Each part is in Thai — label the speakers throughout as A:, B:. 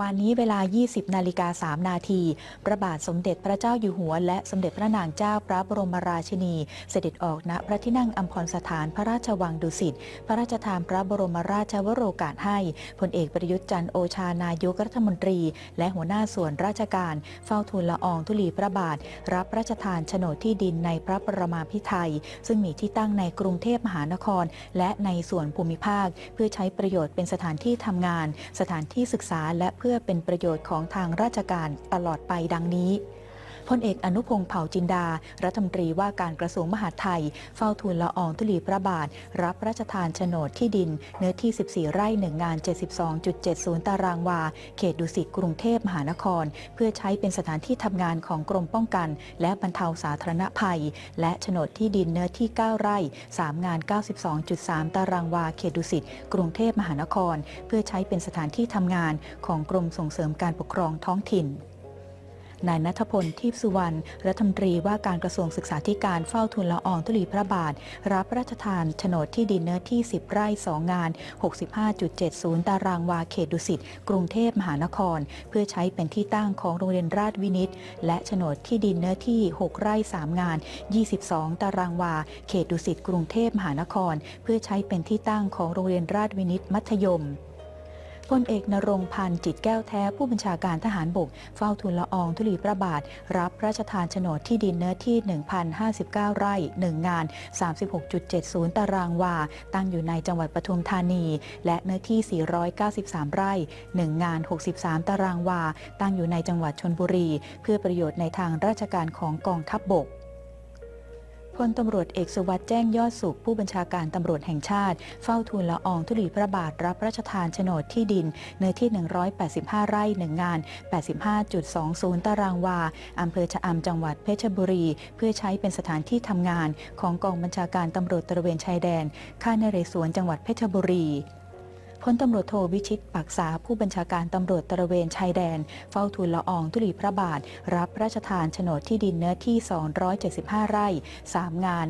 A: วานนี้เวลา 20 นาฬิกา 3 นาที พระบาทสมเด็จพระเจ้าอยู่หัว และสมเด็จพระนางเจ้าพระบรมราชินี เสด็จออกณพระที่นั่งอัมพรสถานพระราชวังดุสิต พระราชทานพระบรมราชวโรกาสให้พลเอกประยุทธ์จันโอชานายกรัฐมนตรี และหัวหน้าส่วนราชการ เฝ้าทูลละอองธุลีพระบาท รับพระราชทานโฉนดที่ดินในพระประมาพิไทย ซึ่งมีที่ตั้งในกรุงเทพมหานคร และในส่วนภูมิภาค เพื่อใช้ประโยชน์เป็นสถานที่ทำงาน สถานที่ศึกษาและเพื่อเป็นประโยชน์ของทางราชการตลอดไปดังนี้ พลเอกอนุพงศ์เผ่าจินดา รัฐมนตรีว่าการกระทรวงมหาดไทย เฝ้าทูลละอองธุลีพระบาท รับพระราชทานโฉนดที่ดิน เนื้อที่ 14 ไร่หนึ่งงาน 72.70 ตารางวา เขตดุสิตกรุงเทพมหานคร เพื่อใช้เป็นสถานที่ทำงานของกรมป้องกัน และบรรเทาสาธารณภัย และโฉนดที่ดินเนื้อที่ 9 ไร่ 3 งาน 92.3 ตารางวา เขตดุสิตกรุงเทพมหานคร เพื่อใช้เป็นสถานที่ทำงานของกรมส่งเสริมการปกครองท้องถิ่น นายนัทพลทิพสุวรรณรัฐมนตรีว่าการกระทรวงศึกษาธิการเฝ้าทุนละอองธุลีพระบาท รับพระราชทานโฉนดที่ดินเนื้อที่ 10 ไร่ 2 งาน 65.70 ตารางวาเขตดุสิตกรุงเทพมหานคร เพื่อใช้เป็นที่ตั้งของโรงเรียนราชวินิต และโฉนดที่ดินเนื้อที่ 6 ไร่ 3 งาน 22 ตารางวา เขตดุสิตกรุงเทพมหานคร เพื่อใช้เป็นที่ตั้งของโรงเรียนราชวินิตมัธยม พลเอกนรงพันธ์จิตแก้วแท้ผู้บัญชาการทหารบก เฝ้าทูลละอองธุลีพระบาท รับพระราชทานโฉนดที่ดินเนื้อที่ 1,059 ไร่ 1 งาน 36.70 ตารางวา ตั้งอยู่ในจังหวัดปทุมธานี และเนื้อที่ 493 ไร่ 1 งาน 63 ตารางวา ตั้งอยู่ในจังหวัดชนบุรี เพื่อประโยชน์ในทางราชการของกองทัพบบก พลตำรวจเอกสุวัสด์แจ้งยอดสุข ผู้บัญชาการตำรวจแห่งชาติ เฝ้าทูลละอองธุลีพระบาทรับพระราชทานโฉนดที่ดิน เนื้อที่ 185 ไร่1งาน 85.20 ตารางวาอำเภอชะอำจังหวัดเพชรบุรี เพื่อใช้เป็นสถานที่ทำงาน ของกองบัญชาการตำรวจตระเวนชายแดน ค่ายนเรศวรจังหวัดเพชรบุรี พลตำรวจโทวิชิตปักษาผู้บัญชาการตำรวจตระเวนชายแดน เฝ้าทูลละอองธุลีพระบาท รับพระราชทานโฉนดที่ดินเนื้อที่ 275 ไร่ 3 งาน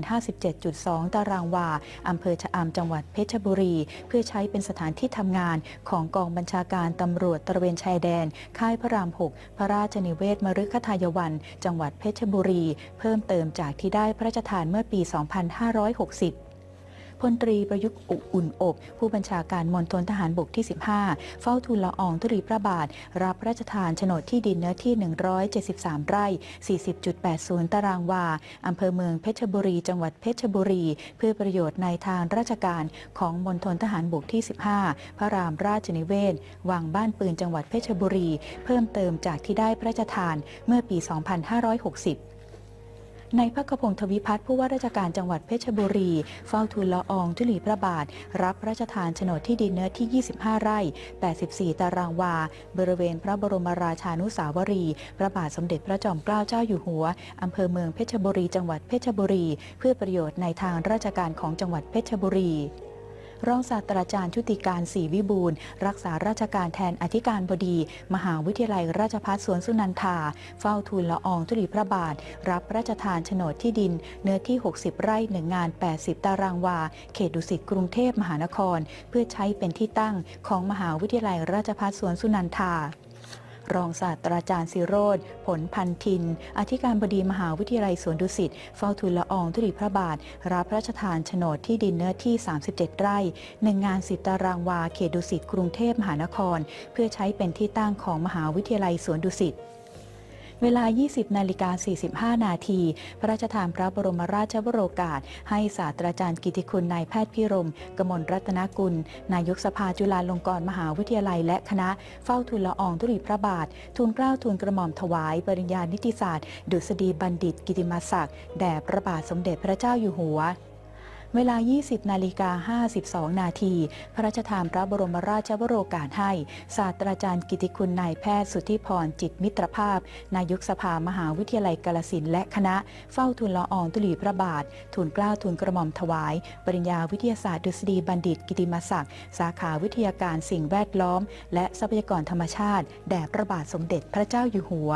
A: 57.2 ตารางวาอำเภอชะอำจังหวัดเพชรบุรี เพื่อใช้เป็นสถานที่ทำงานของกองบัญชาการตำรวจตระเวนชายแดน ค่ายพระราม 6 พระราชนิเวศมฤคทายวัน จังหวัดเพชรบุรี เพิ่มเติมจากที่ได้พระราชทานเมื่อปี 2560 พลตรีประยุกต์อุอุ่นอบ ผู้บัญชาการมณฑลทหารบกที่ 15 เฝ้าทูลละอองธุลีพระบาท รับพระราชทานโฉนดที่ดินเนื้อที่ 173 ไร่ 40.80 ตารางวา อำเภอเมืองเพชรบุรี จังหวัดเพชรบุรี เพื่อประโยชน์ในทางราชการของมณฑลทหารบกที่ 15 พระรามราชนิเวศ วังบ้านปืนจังหวัดเพชรบุรี เพิ่มเติมจากที่ได้พระราชทานเมื่อปี 2560 ในพระกพงศ์ทวิพัฒน์ผู้ว่าราชการจังหวัดเพชรบุรี เฝ้าทูลละอองทุลีพระบาท รับพระราชทานโฉนดที่ดินเนื้อที่ 25 ไร่ 84 ตารางวา บริเวณพระบรมราชานุสาวรี พระบาทสมเด็จพระจอมเกล้าเจ้าอยู่หัว อำเภอเมืองเพชรบุรี จังหวัดเพชรบุรี เพื่อประโยชน์ในทางราชการของจังหวัดเพชรบุรี รองศาสตราจารย์ชุติการศรีวิบูลรักษาราชการแทนอธิการบดี มหาวิทยาลัยราชภัฏสวนสุนันทา เฝ้าทูลละอองธุลีพระบาท รับพระราชทานโฉนดที่ดิน เนื้อที่ 60 ไร่หนึ่งงาน 80 ตารางวา เขตดุสิตกรุงเทพมหานคร เพื่อใช้เป็นที่ตั้งของมหาวิทยาลัยราชภัฏสวนสุนันทา รองศาสตราจารย์สิโรธผลพันธิน อธิการบดีมหาวิทยาลัยสวนดุสิตเฝ้าทูลละอองธุลีพระบาท รับพระราชทานโฉนดที่ดินเนื้อที่ 37 ไร่หนึ่งงาน10ตารางวาเขตดุสิตกรุงเทพมหานคร เพื่อใช้เป็นที่ตั้งของมหาวิทยาลัยสวนดุสิต เวลา 20 นาฬิกา 45 นาที พระราชทานพระบรมราชวโรกาส ให้ศาสตราจารย์กิติคุณนายแพทย์พิรม กมลรัตนกุล นายกสภาจุฬาลงกรณ์มหาวิทยาลัยและคณะ เฝ้าทูลละอองธุลีพระบาท ทูลเกล้าทูลกระหม่อมถวาย ปริญญานิติศาสตร์ ดุษฎีบัณฑิต กิติมศักดิ์ แด่พระบาทสมเด็จพระเจ้าอยู่หัว เวลา 20 นาฬิกา 52 นาที พระราชทานพระบรมราชวโรกาสให้ ศาสตราจารย์กิติคุณนายแพทย์สุทธิพรจิตมิตรภาพ นายกสภามหาวิทยาลัยกาลสินและคณะ เฝ้าทูลละอองธุลีพระบาททูลเกล้าทูลกระหม่อมถวาย ปริญญาวิทยาศาสตร์ดุษฎีบัณฑิตกิติมศักดิ์ สาขาวิทยาการสิ่งแวดล้อม และทรัพยากรธรรมชาติ แด่พระบาทสมเด็จพระเจ้าอยู่หัว